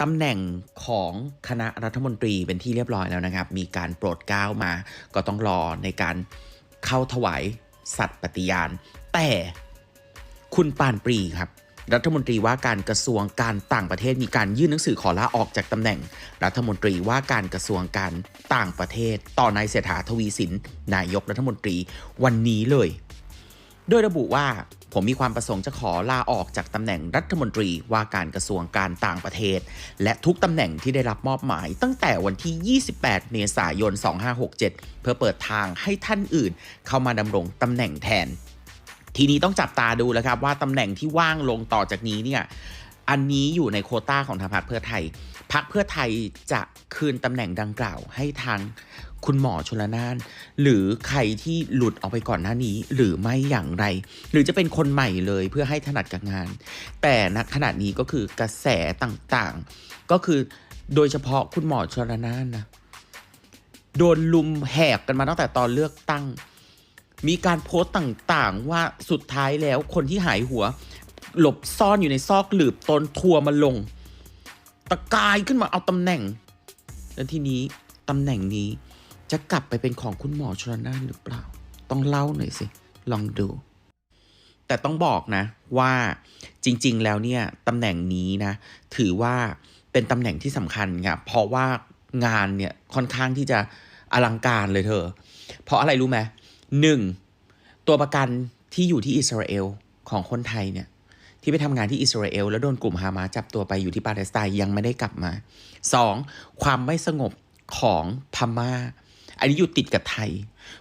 ตำแหน่งของคณะรัฐมนตรีเป็นที่เรียบร้อยแล้วนะครับ มีการโปรดเกล้ามา ก็ต้องรอในการเข้าถวายสัตย์ปฏิญาณ แต่คุณปานปรีครับ รัฐมนตรีว่าการกระทรวงการต่างประเทศมีการยื่นหนังสือขอลาออกจากตำแหน่ง รัฐมนตรีว่าการกระทรวงการต่างประเทศ ต่อนายเศรษฐาทวีสินนายกรัฐมนตรีวันนี้เลย โดยระบุว่า ผมมีความประสงค์จะขอลาออกจากตำแหน่งรัฐมนตรีว่าการกระทรวงการต่างประเทศ และทุกตำแหน่งที่ได้รับมอบหมาย ตั้งแต่วันที่ 28 เมษายน 2567 เพื่อเปิดทางให้ท่านอื่น เข้ามาดำรงตำแหน่งแทน ทีนี้ต้องจับตาดูแล้วครับว่าตำแหน่งที่ว่างลงต่อจากนี้เนี่ยอันนี้อยู่ในโคต้าของทางพรรคเพื่อไทย พรรคเพื่อไทยจะคืนตำแหน่งดังกล่าวให้ทาง คุณหมอชลนาน หรือใครที่หลุดออกไปก่อนหน้านี้ หรือไม่อย่างไร หรือจะเป็นคนใหม่เลยเพื่อให้ถนัดกับงาน แต่ณขณะนี้ก็คือกระแสต่างๆ ก็คือโดยเฉพาะคุณหมอชลนานนะโดนลุมแหกกันมาตั้งแต่ตอนเลือกตั้ง มีการโพสต์ต่างๆ ว่าสุดท้ายแล้วคนที่หายหัว หลบซ่อนอยู่ในซอกหลืบตนทัวร์มาลง ตะกายขึ้นมาเอาตำแหน่ง แล้วทีนี้ตำแหน่งนี้ จะกลับไปเป็นของคุณหมอชลนานหรือเปล่า ต้องเล่าหน่อยสิ ลองดู แต่ต้องบอกนะว่าจริง ๆ แล้วเนี่ยตำแหน่งนี้นะ ถือว่าเป็นตำแหน่งที่สำคัญครับเพราะว่างานเนี่ยค่อนข้างที่จะอลังการเลยเธอ เพราะอะไรรู้ไหมหนึ่งตัวประกันที่อยู่ที่อิสราเอลของคนไทยเนี่ย ที่ไปทำงานที่อิสราเอลแล้วโดนกลุ่มฮามาจับตัวไปอยู่ที่ปาเลสไตน์ยังไม่ได้กลับมา 2. ความไม่สงบของพม่า อันนี้อยู่ติดกับไทย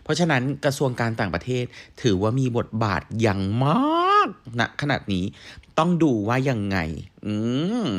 เพราะฉะนั้นกระทรวงการต่างประเทศ ถือว่ามีบทบาทอย่างมากณขนาดนี้ต้องดูว่ายังไง อืม